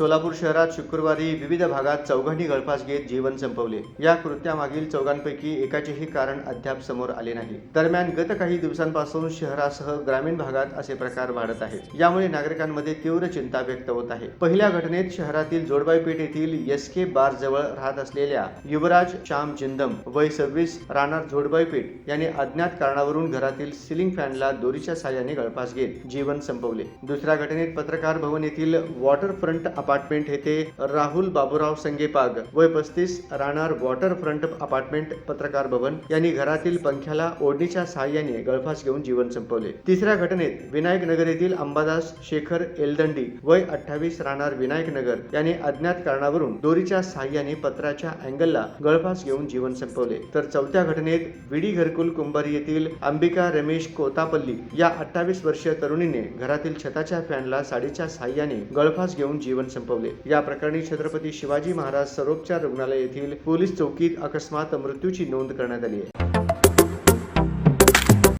सोलापूर शहरात शुक्रवारी विविध भागात चौघांनी गळफास घेत जीवन संपवले. या कृत्यामागील चौघांपैकी एकाचेही कारण अद्याप समोर आले नाही. दरम्यान गत काही दिवसांपासून शहरासह ग्रामीण भागात असे प्रकार वाढत आहेत. यामुळे नागरिकांमध्ये तीव्र चिंता व्यक्त होत आहे. पहिल्या घटनेत शहरातील जोडबाईपेठ येथील एस के बार जवळ राहत असलेल्या युवराज श्याम जिंदम वय सव्वीस राहणार जोडबाईपेठ यांनी अज्ञात कारणावरून घरातील सिलिंग फॅनला दोरीच्या साह्याने गळफास घेत जीवन संपवले. दुसऱ्या घटनेत पत्रकार भवन येथील वॉटर फ्रंट अपार्टमेंट येथे राहुल बाबुराव संगेपाग वय पस्तीस राहणार वॉटर फ्रंट अपार्टमेंट पत्रकार भवन. यांनी घरातील पंख्याला ओढणीच्या साहाय्याने गळफास घेऊन जीवन संपवले. तिसऱ्या घटनेत विनायक नगर येथील अंबादास शेखर एलदंडी वय अठ्ठावीस राहणार विनायक नगर यांनी अज्ञात कारणावरून दोरीच्या साहाय्याने पत्राच्या अँगलला गळफास घेऊन जीवन संपवले. तर चौथ्या घटनेत विडी घरकुल कुंभारी येथील अंबिका रमेश कोतापल्ली या अठ्ठावीस वर्षीय तरुणीने घरातील छताच्या फॅनला साडीच्या साहाय्याने गळफास घेऊन जीवन संपवले. या प्रकरणी छत्रपती शिवाजी महाराज सरोपच्या रुग्णालय येथील पोलीस चौकीत अकस्मात मृत्यूची नोंद करण्यात आली आहे.